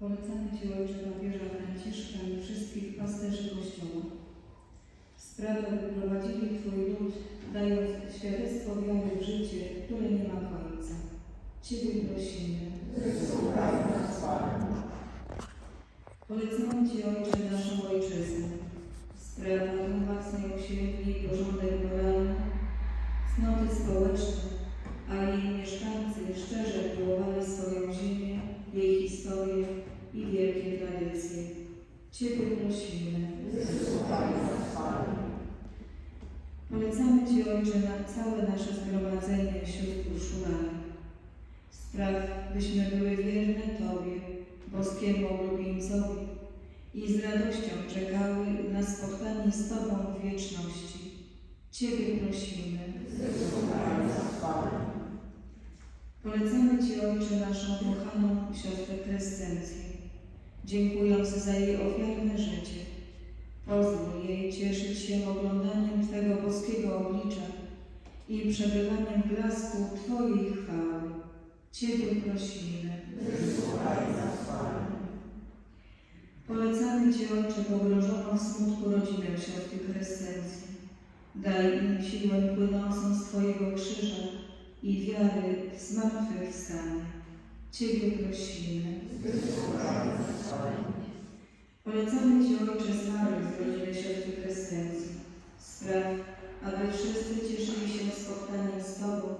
Polecamy Ci, Ojcze papieża Franciszka i wszystkich pasterzy Kościoła. Sprawę wyprowadzili Twój lud, dając świadectwo wiary w życie, które nie ma końca. Ciebie prosimy. Polecamy Ci, Ojcze, naszą Ojczyznę. Sprawę umacniaj uświetli porządek moralny, cnoty społeczne, jej historię i wielkie tradycje. Ciebie prosimy. Polecamy Ci, Ojcze, na całe nasze zgromadzenie sióstr urszulanych. Spraw, byśmy były wierne Tobie, boskiemu oblubieńcowi i z radością czekały na spotkanie z Tobą w wieczności. Ciebie prosimy. Polecamy Ci, Ojcze, naszą kochaną siostrę Krescencję, dziękując za jej ofiarne życie. Pozwól jej cieszyć się oglądaniem Twego boskiego oblicza i przebywaniem blasku Twojej chwały. Ciebie prosimy. Polecamy Ci, Ojcze, pogrążoną w smutku rodzinę siostry Krescencji. Daj im siłę płynącą z Twojego krzyża i wiary w zmartwychwstanie. Ciebie prosimy. Polecamy Ci, Ojcze, zmarłych z rodziny siostry Krescencji. Spraw, aby wszyscy cieszyli się spotkaniem z Tobą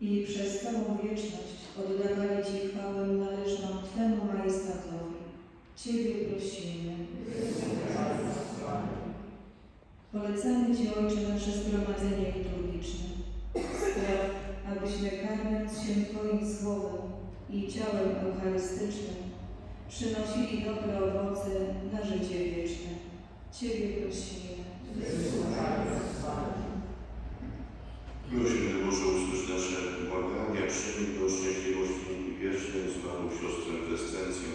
i przez całą wieczność oddawali Ci chwałę należną Twemu majestatowi. Ciebie prosimy. Polecamy Ci, Ojcze, nasze zgromadzenie liturgiczne abyśmy karmiąc się Twoim Słowem i ciałem eucharystycznym przynosili dobre owoce na życie wieczne. Ciebie prosimy. Prosimy Boże, usłysz nasze błagania, przyjmij do szczęśliwości i wiecznej zmarłą siostrę Westencję,